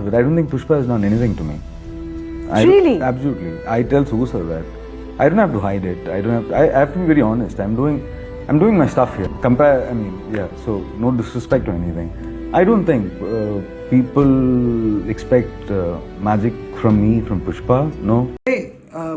of it. I don't think Pushpa has done anything to me. I, really? Absolutely. I tell Sugu that. I don't have to hide it. I don't have. To, I, I, have to be very honest. I'm doing, I'm doing my stuff here. Compare. I mean, yeah. So no disrespect to anything. I don't think uh, people expect uh, magic from me from Pushpa. No. Hey.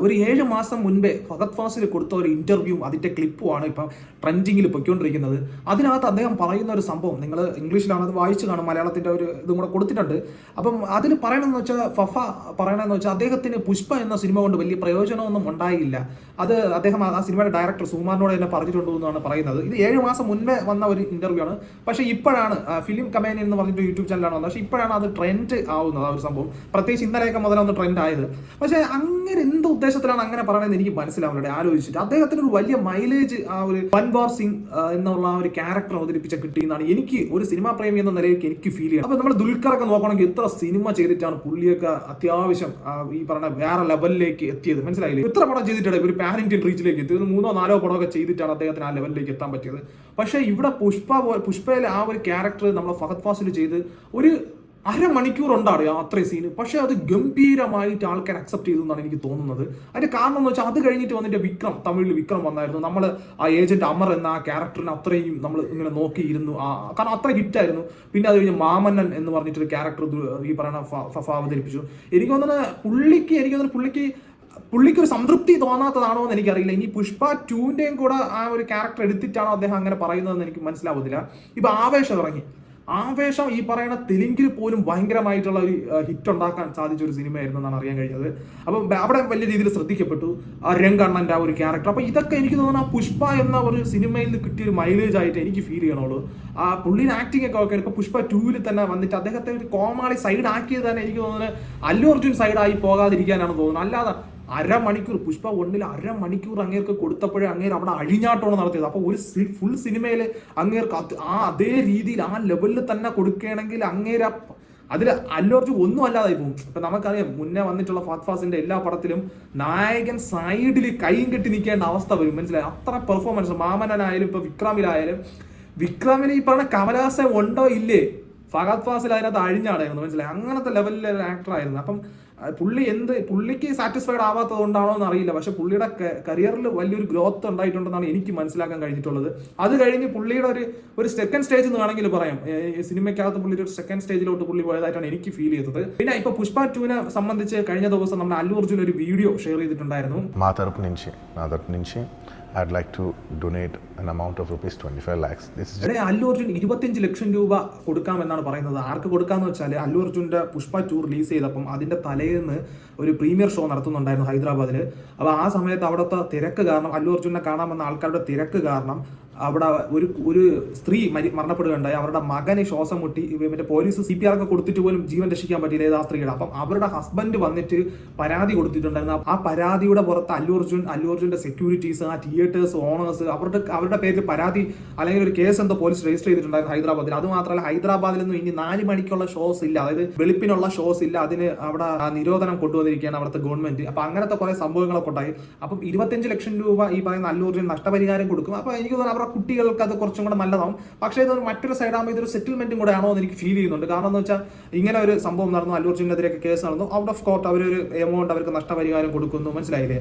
ഒരു ഏഴ് മാസം മുൻപേ ഫഹദ് ഫാസിൽ കൊടുത്ത ഒരു interview അതിന്റെ ക്ലിപ്പുമാണ് ഇപ്പം ട്രെൻഡിങ്ങിൽ പൊയ്ക്കൊണ്ടിരിക്കുന്നത്. അതിനകത്ത് അദ്ദേഹം പറയുന്ന ഒരു സംഭവം നിങ്ങൾ ഇംഗ്ലീഷിലാണ് അത് വായിച്ചു കാണും മലയാളത്തിന്റെ ഒരു ഇതും കൂടെ കൊടുത്തിട്ടുണ്ട്. അപ്പം അതിൽ പറയണമെന്ന് വെച്ചാൽ ഫഫ പറയണമെന്ന് വെച്ചാൽ അദ്ദേഹത്തിന് പുഷ്പ എന്ന സിനിമ കൊണ്ട് വലിയ പ്രയോജനമൊന്നും ഉണ്ടായില്ല. അത് അദ്ദേഹം ആ സിനിമയുടെ ഡയറക്ടർ സുകുമാറിനോട് തന്നെ പറഞ്ഞിട്ടുണ്ട് എന്നാണ് പറയുന്നത്. ഇത് ഏഴ് മാസം മുൻപേ വന്ന ഒരു ഇന്റർവ്യൂ ആണ്. പക്ഷേ ഇപ്പോഴാണ് ഫിലിം കമേനി എന്ന് പറഞ്ഞിട്ട് യൂട്യൂബ് ചാനലാണ് വന്നത്. പക്ഷേ ഇപ്പോഴാണ് അത് ട്രെൻഡ് ആവുന്നത് ആ ഒരു സംഭവം. പ്രത്യേകിച്ച് ഇന്നലെയൊക്കെ മുതലൊന്ന് ട്രെൻഡ് ആയത്. പക്ഷേ അങ്ങനെ എന്ത് ഉദ്ദേശത്തിലാണ് അങ്ങനെ പറയുന്നത് എനിക്ക് മനസ്സിലാവുന്നുണ്ട് ആലോചിച്ചിട്ട്. അദ്ദേഹത്തിന് ഒരു വലിയ മൈലേജ് ആ ഒരു വൻവാർ സിംഗ് എന്നുള്ള ആ ഒരു ക്യാരക്ടർ അവതരിപ്പിച്ച കിട്ടിയെന്നാണ് എനിക്ക് ഒരു സിനിമാ പ്രേമി എന്ന നിലയിലേക്ക് എനിക്ക് ഫീൽ ചെയ്യുന്നത് അപ്പോൾ നമ്മൾ ദുൽഖറൊക്കെ നോക്കണമെങ്കിൽ എത്ര സിനിമ ചെയ്തിട്ടാണ് പുള്ളിയൊക്കെ അത്യാവശ്യം ഈ പറഞ്ഞ വേറെ ലെവലിലേക്ക് എത്തിയത്? മനസ്സിലായില്ലേ? എത്ര പടം ചെയ്തിട്ടാണ് ഒരു പാൻ റീച്ചിലേക്ക് എത്തിയത്? മൂന്നോ നാലോ പടമൊക്കെ ചെയ്തിട്ടാണ് അദ്ദേഹത്തിന് ആ ലെവലിലേക്ക് എത്താൻ പറ്റിയത്. പക്ഷേ ഇവിടെ പുഷ്പ പുഷ്പയിലെ ആ ഒരു ക്യാരക്ടർ നമ്മൾ ഫഹദ് ഫാസിൽ ചെയ്ത് ഒരു അരമണിക്കൂർ ഉണ്ടാണ് അത്രയും സീന് പക്ഷെ അത് ഗംഭീരമായിട്ട് ആൾക്കാർ അക്സെപ്റ്റ് ചെയ്തു എന്നാണ് എനിക്ക് തോന്നുന്നത്. അതിന്റെ കാരണം എന്ന് വെച്ചാൽ അത് കഴിഞ്ഞിട്ട് വന്നിട്ട് വിക്രം തമിഴിൽ വിക്രം വന്നായിരുന്നു. നമ്മൾ ആ ഏജന്റ് അമർ എന്ന ആ ക്യാരക്ടറിന് അത്രയും നമ്മൾ ഇങ്ങനെ നോക്കിയിരുന്നു. ആ കാരണം അത്ര ഹിറ്റായിരുന്നു പിന്നെ അത് കഴിഞ്ഞ് മാമന്നൻ എന്ന് പറഞ്ഞിട്ടൊരു ക്യാരക്ടർ ഈ പറയുന്ന ഫഫ അവതരിപ്പിച്ചു. എനിക്ക് തോന്നുന്നത് പുള്ളിക്ക് എനിക്ക് തോന്നുന്നു പുള്ളിക്ക് പുള്ളിക്ക് ഒരു സംതൃപ്തി തോന്നാത്തതാണോ എന്ന് എനിക്കറിയില്ല. ഇനി പുഷ്പ ടൂന്റെയും കൂടെ ആ ഒരു ക്യാരക്ടർ എടുത്തിട്ടാണോ അദ്ദേഹം അങ്ങനെ പറയുന്നതെന്ന് എനിക്ക് മനസ്സിലാവുന്നില്ല ഇപ്പൊ ആവേശം ഇറങ്ങി. ആവേശം ഈ പറയുന്ന തെലുങ്കിൽ പോലും ഭയങ്കരമായിട്ടുള്ള ഒരു ഹിറ്റ് ഉണ്ടാക്കാൻ സാധിച്ച ഒരു സിനിമയായിരുന്നു എന്നാണ് അറിയാൻ കഴിഞ്ഞത്. അപ്പം അവിടെ വലിയ രീതിയിൽ ശ്രദ്ധിക്കപ്പെട്ടു. ആ രംഗണ്ണന്റെ ആ ഒരു ക്യാരക്ടർ അപ്പൊ ഇതൊക്കെ എനിക്ക് തോന്നുന്നു ആ പുഷ്പ എന്ന ഒരു സിനിമയിൽ നിന്ന് കിട്ടിയ ഒരു മൈലേജ് ആയിട്ട് എനിക്ക് ഫീൽ ചെയ്യണുള്ളൂ. ആ പുള്ളിയുടെ ആക്ടിംഗ് ഒക്കെ ഓക്കെ ഇപ്പൊ പുഷ്പ ടൂവിൽ തന്നെ വന്നിട്ട് അദ്ദേഹത്തെ ഒരു കോമാളി സൈഡ് ആക്കിയത് തന്നെ എനിക്ക് തോന്നുന്നത് അല്ലു അർജുൻ സൈഡായി പോകാതിരിക്കാനാണ് തോന്നുന്നത് അല്ലാതെ അരമണിക്കൂർ പുഷ്പ ഒന്നിൽ അരമണിക്കൂർ അങ്ങേർക്ക് കൊടുത്തപ്പോഴേ അങ്ങേര് അവിടെ അഴിഞ്ഞാട്ടമാണ് നടത്തിയത്. അപ്പോൾ ഒരു ഫുൾ സിനിമയിൽ അങ്ങേർക്ക് ആ അതേ രീതിയിൽ ആ ലെവലിൽ തന്നെ കൊടുക്കുകയാണെങ്കിൽ അങ്ങേര അതിൽ അല്ലോർജ് ഒന്നും അല്ലാതായി പോകും. ഇപ്പൊ നമുക്കറിയാം മുന്നേ വന്നിട്ടുള്ള ഫാത്ഫാസിന്റെ എല്ലാ പടത്തിലും നായകൻ സൈഡിൽ കൈയും കെട്ടി നിൽക്കേണ്ട അവസ്ഥ വരും. മനസ്സിലായി? അത്ര പെർഫോമൻസ് മാമനായാലും ഇപ്പൊ വിക്രമിലായാലും വിക്രമിന് ഈ പറഞ്ഞ കമലഹാസൻ ഉണ്ടോ? ഇല്ലേ. ഫഹദ് ഫാസിൽ അതിനകത്ത് അഴിഞ്ഞാടായിരുന്നു. മനസ്സിലായി? അങ്ങനത്തെ ലെവലിലെ ആക്ടറായിരുന്നു അപ്പം പുള്ളി എന്ത് പുള്ളിക്ക് സാറ്റിസ്ഫൈഡ് ആവാത്തത് കൊണ്ടാണോ എന്ന് അറിയില്ല പക്ഷെ പുള്ളിയുടെ കരിയറിൽ വലിയൊരു ഗ്രോത്ത് ഉണ്ടായിട്ടുണ്ടെന്നാണ് എനിക്ക് മനസ്സിലാക്കാൻ കഴിഞ്ഞിട്ടുള്ളത്. അത് കഴിഞ്ഞ് പുള്ളിയുടെ ഒരു ഒരു സെക്കൻഡ് സ്റ്റേജ് എന്ന് വേണമെങ്കിൽ പറയാം. സിനിമയ്ക്കകത്ത് പുള്ളി ഒരു സെക്കൻഡ് സ്റ്റേജിലോട്ട് പുള്ളി പോയതായിട്ടാണ് എനിക്ക് ഫീൽ ചെയ്തത്. പിന്നെ ഇപ്പൊ പുഷ്പ ടൂവിനെ സംബന്ധിച്ച് കഴിഞ്ഞ ദിവസം നമ്മുടെ അല്ലു അർജുൻ ഒരു വീഡിയോ ഷെയർ ചെയ്തിട്ടുണ്ടായിരുന്നു. I'd like to donate an amount of rupees 25 lakhs. This is just... Allu Arjun ഇരുപത്തിയഞ്ച് ലക്ഷം രൂപ കൊടുക്കാമെന്നാണ് പറയുന്നത്. ആർക്ക് കൊടുക്കാന്ന് വെച്ചാൽ അല്ലു അർജുന്റെ പുഷ്പ ടൂർ റിലീസ് ചെയ്തപ്പം അതിന്റെ തലേ തലേന്ന് ഒരു പ്രീമിയർ ഷോ നടത്തുന്നുണ്ടായിരുന്നു ഹൈദരാബാദിൽ അപ്പോൾ ആ സമയത്ത് അവിടുത്തെ തിരക്ക് കാരണം അല്ലു അർജുനെ കാണാൻ വന്ന ആൾക്കാരുടെ തിരക്ക് കാരണം അവിടെ ഒരു ഒരു സ്ത്രീ മരി മരണപ്പെടുകയുണ്ടായി. അവരുടെ മകന് ശ്വാസം മുട്ടി മറ്റേ പോലീസ് സി പി ആർ ഒക്കെ കൊടുത്തിട്ട് പോലും ജീവൻ രക്ഷിക്കാൻ പറ്റിയില്ല ഏത് ആ സ്ത്രീയുടെ. അപ്പം അവരുടെ ഹസ്ബൻഡ് വന്നിട്ട് പരാതി കൊടുത്തിട്ടുണ്ടായിരുന്നു. ആ പരാതിയുടെ പുറത്ത് അല്ലു അർജുൻ അല്ലു അർജുന്റെ സെക്യൂരിറ്റീസ് ആ തിയേറ്റേഴ്സ് ഓണേഴ്സ് അവരുടെ അവരുടെ പേരിൽ പരാതി അല്ലെങ്കിൽ ഒരു കേസ് എന്തോ പോലീസ് രജിസ്റ്റർ ചെയ്തിട്ടുണ്ടായിരുന്നു ഹൈദരാബാദിൽ. അത് മാത്രമല്ല ഹൈദരാബാദിൽ നിന്നും ഇനി നാല് മണിക്കുള്ള ഷോസ് ഇല്ല. അതായത് വെളുപ്പിനുള്ള ഷോസ് ഇല്ല. അതിന് അവിടെ നിരോധനം കൊണ്ടുവന്നിരിക്കുകയാണ് അവിടുത്തെ ഗവൺമെന്റ് അപ്പൊ അങ്ങനത്തെ കുറെ സംഭവങ്ങളൊക്കെ ഉണ്ടായി. അപ്പം ഇരുപത്തിയഞ്ച് ലക്ഷം രൂപ ഈ പറയുന്ന അല്ലു അർജുൻ നഷ്ടപരിഹാരം കൊടുക്കും. അപ്പൊ എനിക്ക് തോന്നുന്നു അവരുടെ കുട്ടികൾക്ക് അത് കുറച്ചും കൂടെ നല്ലതാവും. പക്ഷേ ഇതൊരു മറ്റൊരു സൈഡാകുമ്പോൾ ഇതൊരു സെറ്റിൽമെന്റും കൂടെ ആണോ എന്ന് എനിക്ക് ഫീൽ ചെയ്യുന്നുണ്ട്. കാരണം എന്ന് വെച്ചാൽ ഇങ്ങനെ ഒരു സംഭവം നടന്നു. അല്ലൂർ അർജുനെതിരെയൊക്കെ കേസ് നടന്നു. ഔട്ട് ഓഫ് കോർട്ട് അവരൊരു എമൗണ്ട് അവർക്ക് നഷ്ടപരിഹാരം കൊടുക്കുന്നു. മനസ്സിലായില്ലേ?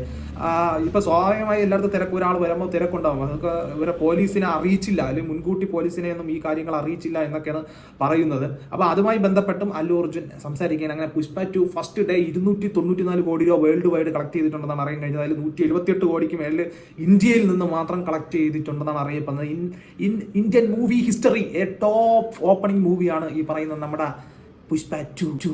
ഇപ്പൊ സ്വാഭാവികമായി എല്ലായിടത്തും തിരക്ക് ഒരാൾ വരുമ്പോൾ തിരക്കുണ്ടാവും. അതൊക്കെ ഇവരെ പോലീസിനെ അറിയിച്ചില്ല. അല്ലെങ്കിൽ മുൻകൂട്ടി പോലീസിനെ ഒന്നും ഈ കാര്യങ്ങൾ അറിയിച്ചില്ല എന്നൊക്കെയാണ് പറയുന്നത്. അപ്പൊ അതുമായി ബന്ധപ്പെട്ടും അല്ലു അർജുൻ സംസാരിക്കാൻ അങ്ങനെ പുഷ്പ ടു ഫസ്റ്റ് ഡേ ഇരുന്നൂറ്റി തൊണ്ണൂറ്റി നാല് കോടി രൂപ വേൾഡ് വൈഡ് കളക്ട് ചെയ്തിട്ടുണ്ടെന്നാണ് അറിയാൻ കഴിഞ്ഞത്. അതിൽ നൂറ്റി എഴുപത്തിയെട്ട് കോടിക്ക് മേളിൽ ഇന്ത്യയിൽ നിന്ന് മാത്രം കളക്ട് ചെയ്തിട്ടുണ്ടെന്നാണ് അറിയപ്പെടുന്നത് in in Indian movie history a top opening മൂവിയാണ് ഈ പറയുന്ന നമ്മുടെ പുഷ്പ ടു.